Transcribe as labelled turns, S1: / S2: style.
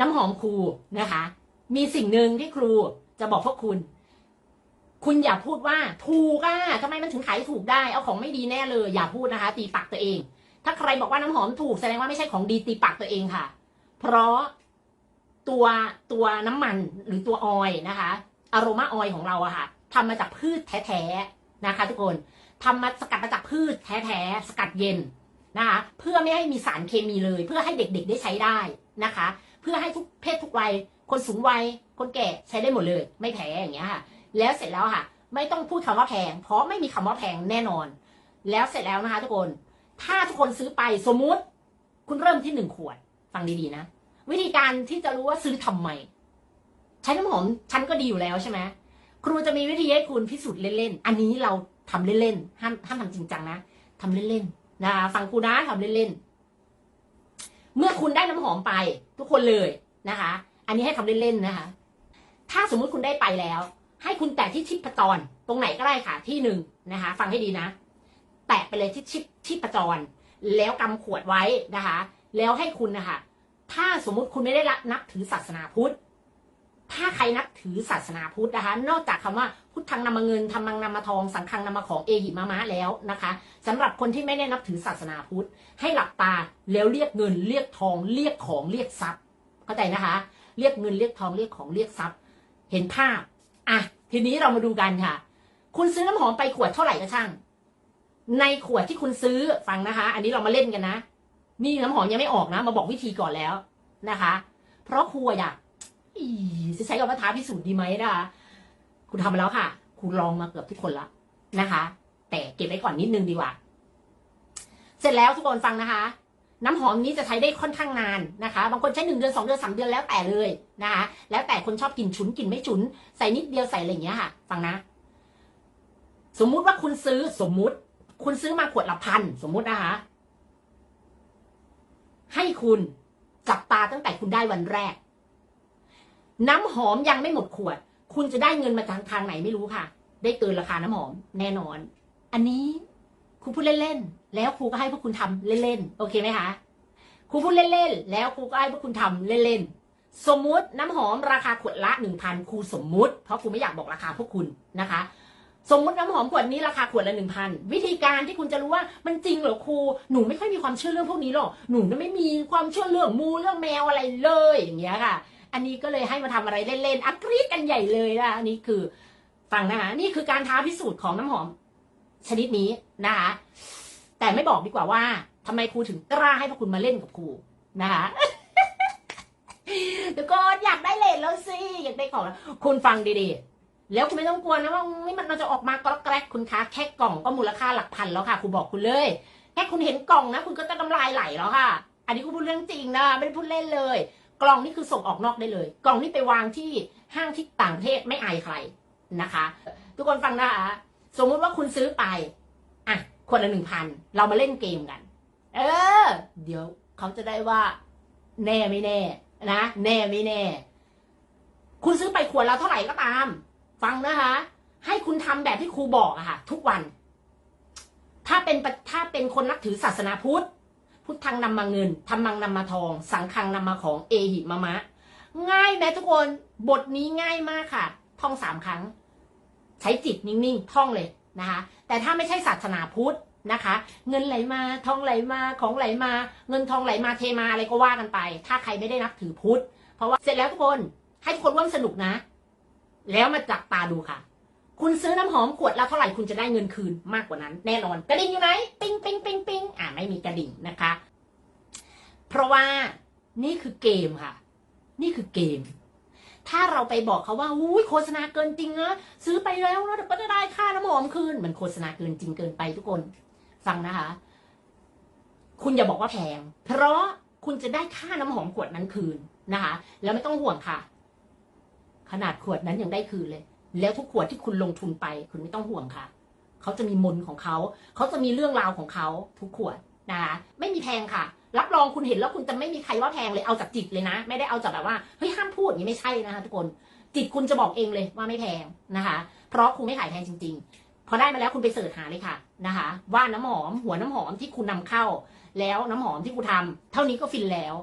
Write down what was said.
S1: น้ำหอมครูนะคะ มีสิ่งหนึ่งที่ครูจะบอกพวกคุณ คุณอย่าพูดว่าถูกอะทำไมมันถึงขายถูกได้ เอาของไม่ดีแน่เลย อย่าพูดนะคะ ตีปากตัวเอง ถ้าใครบอกว่าน้ำหอมถูกแสดงว่าไม่ใช่ของดีตีปากตัวเองค่ะ เพราะตัวตัวน้ำมันหรือตัวออยนะคะอโรมาออยของเราอะค่ะทำมาจากพืชแท้ๆนะคะ ทุกคนทำมาสกัดมาจากพืชแท้ๆสกัดเย็นนะคะ เพื่อไม่ให้มีสารเคมีเลย เพื่อให้เด็กๆได้ใช้ได้นะคะ เพื่อให้ทุกเพศทุกวัย คนสูงวัย คนแก่ใช้ได้หมดเลย ไม่แพ้อย่างเงี้ยค่ะ แล้วเสร็จแล้วค่ะ ไม่ต้องพูดคำว่าแพง เพราะไม่มีคำว่าแพงแน่นอน แล้วเสร็จแล้วนะคะทุกคน ถ้าทุกคนซื้อไปสมมุติ คุณเริ่มที่หนึ่งขวด ฟังดีๆนะ วิธีการที่จะรู้ว่าซื้อทำไมใช้น้ำหอมฉันก็ดีอยู่แล้วใช่ไหมครูจะมีวิธีให้คุณพิสูจน์เล่นๆ อันนี้เราทำเล่นๆ ห้ามห้ามทำจริงจังนะทำเล่นๆ นะ ฟังครูนะทำเล่นๆ เมื่อคุณได้น้ำหอมไป ทุกคนเลยนะคะ อันนี้ให้ทำเล่นๆนะคะ ถ้าสมมุติคุณได้ไปแล้ว ให้คุณแตะที่ชิปประจรตรงไหนก็ได้ค่ะที่หนึ่งนะคะ ฟังให้ดีนะ แตะไปเลยที่ชิปชิประจรแล้วกำขวดไว้นะคะ แล้วให้คุณนะคะถ้าสมมุติคุณไม่ได้รับนับถือศาสนาพุทธ ถ้าใครนับถือศาสนาพุทธนะคะ นอกจากคำว่าพุทธังนำมาเงินธรรมังนำมาทอง สังฆังนำมาของเอหิมามะแล้วนะคะสำหรับคนที่ไม่ได้นับถือศาสนาพุทธ ให้หลับตาแล้วเรียกเงินเรียกทอง เรียกของเรียกทรัพย์ เข้าใจนะคะ เรียกเงินเรียกทองเรียกของเรียกทรัพย์ เห็นภาพอะทีนี้เรามาดูกันค่ะ คุณซื้อน้ำหอมไปขวดเท่าไหร่ก็ช่าง ในขวดที่คุณซื้อฟังนะคะ อันนี้เรามาเล่นกันนะนี่น้ำหอมยังไม่ออกนะ มาบอกวิธีก่อนแล้วนะคะ เพราะครูอยาก จะใช้คำว่าท้าพิสูจน์ดีไหมนะคะ คุณทำมาแล้วค่ะ คุณลองมาเกือบทุกคนละนะคะ แต่เก็บไว้ก่อนนิดนึงดีกว่า เสร็จแล้วทุกคนฟังนะคะ น้ำหอมนี้จะใช้ได้ค่อนข้างนานนะคะ บางคนใช้หนึ่งเดือนสองเดือนสามเดือนแล้วแต่เลยนะคะ แล้วแต่คนชอบกินฉุนกินไม่ฉุน ใส่นิดเดียวใส่อะไรอย่างเงี้ยค่ะ ฟังนะ สมมุติว่าคุณซื้อสมมุติ คุณซื้อมาขวดละพันสมมุตินะคะ ให้คุณจับตาตั้งแต่คุณได้วันแรก น้ำหอมยังไม่หมดขวด คุณจะได้เงินมาทางทางไหนไม่รู้ค่ะ ได้เกินราคาน้ำหอมแน่นอน อันนี้ครูพูดเล่นๆ แล้วครูก็ให้พวกคุณทำเล่นๆ โอเคไหมคะ ครูพูดเล่นๆ แล้วครูก็ให้พวกคุณทำเล่นๆ สมมุติน้ำหอมราคาขวดละหนึ่งพันครูสมมุติ เพราะครูไม่อยากบอกราคาพวกคุณนะคะ สมมุติน้ำหอมขวดนี้ราคาขวดละหนึ่งพันวิธีการที่คุณจะรู้ว่ามันจริงเหรอครู หนูไม่ค่อยมีความเชื่อเรื่องพวกนี้หรอก หนูไม่มีความเชื่อเรื่องมูเรื่องแมวอะไรเลยอย่างเงี้ยค่ะ อันนี้ก็เลยให้มาทำอะไรเล่นๆอักรีดกันใหญ่เลยนะอันนี้คือฟังนะคะนี่คือการท้าพิสูจน์ของน้ำหอมชนิดนี้นะคะแต่ไม่บอกดีกว่าว่าทำไมครูถึงกล้าให้พวกคุณมาเล่นกับครูนะคะทุกคนอยากได้เลทแล้วสิอยากได้ของแล้วคุณฟังดีๆ แล้วคุณไม่ต้องกลัวนะว่าไม่มันจะออกมากรอกแกรกคุณคะแค่กล่องก็มูลค่าหลักพันแล้วค่ะครูบอกคุณเลยแค่คุณเห็นกล่องนะ คุณก็จะน้ำลายไหลแล้วค่ะ อันนี้ครูพูดเรื่องจริงนะไม่ได้พูดเล่นเลย กล่องนี่คือส่งออกนอกได้เลย กล่องนี่ไปวางที่ห้างที่ต่างประเทศไม่อายใครนะคะ ทุกคนฟังนะคะสมมุติว่าคุณซื้อไปอะคนละหนึ่งพันเรามาเล่นเกมกัน เออ เดี๋ยวเขาจะได้ว่า แน่ไม่แน่ นะแน่ไม่แน่ คุณซื้อไปขวดละเท่าไหร่ก็ตาม ฟังนะคะ ให้คุณทำแบบที่ครูบอกอะค่ะ ทุกวัน ถ้าเป็นถ้าเป็นคนนับถือศาสนาพุทธ พุทธังนำมาเงินธรรมังนำมาทอง สังฆังนำมาของเอหิมะมะ ง่ายไหมทุกคนบทนี้ง่ายมากค่ะ ท่องสามครั้ง ใช้จิตนิ่งๆท่องเลยนะคะ แต่ถ้าไม่ใช่ศาสนาพุทธนะคะ เงินไหลมาทองไหลมาของไหลมา เงินทองไหลมาเทมาอะไรก็ว่ากันไป ถ้าใครไม่ได้นับถือพุทธเพราะว่าเสร็จแล้วทุกคนให้ทุกคนร่วมสนุกนะ แล้วมาจับตาดูค่ะ คุณซื้อน้ำหอมขวดละเท่าไหร่คุณจะได้เงินคืนมากกว่านั้น แน่นอน กระดิ่งอยู่ไหนปิ้งปิ้งปิ้งปิ้งอ่าไม่มีกระดิ่งนะคะ เพราะว่านี่คือเกมค่ะ นี่คือเกม ถ้าเราไปบอกเขาว่าอุ้ยโฆษณาเกินจริงนะซื้อไปแล้วแล้วเดี๋ยวก็จะได้ค่าน้ำหอมคืนมันโฆษณาเกินจริงเกินไปทุกคนฟังนะคะ คุณอย่าบอกว่าแพง เพราะคุณจะได้ค่าน้ำหอมขวดนั้นคืนนะคะ แล้วไม่ต้องห่วงค่ะ ขนาดขวดนั้นยังได้คืนเลย แล้วทุกขวดที่คุณลงทุนไป คุณไม่ต้องห่วงค่ะ เขาจะมีมนของเขา เขาจะมีเรื่องราวของเขาทุกขวดนะคะไม่มีแพงค่ะ รับรองคุณเห็นแล้วคุณจะไม่มีใครว่าแพงเลยเอาจากจิตเลยนะ ไม่ได้เอาจากแบบว่าเฮ้ยห้ามพูดอย่างนี้ไม่ใช่นะคะทุกคนจิตคุณจะบอกเองเลยว่าไม่แพงนะคะ เพราะคุณไม่ขายแพงจริง ๆ พอได้มาแล้วคุณไปเสิร์ชหาเลยค่ะนะคะ ว่าน้ำหอมหัวน้ำหอมที่คุณนำเข้า แล้วน้ำหอมที่คุณทำเท่านี้ก็ฟินแล้ว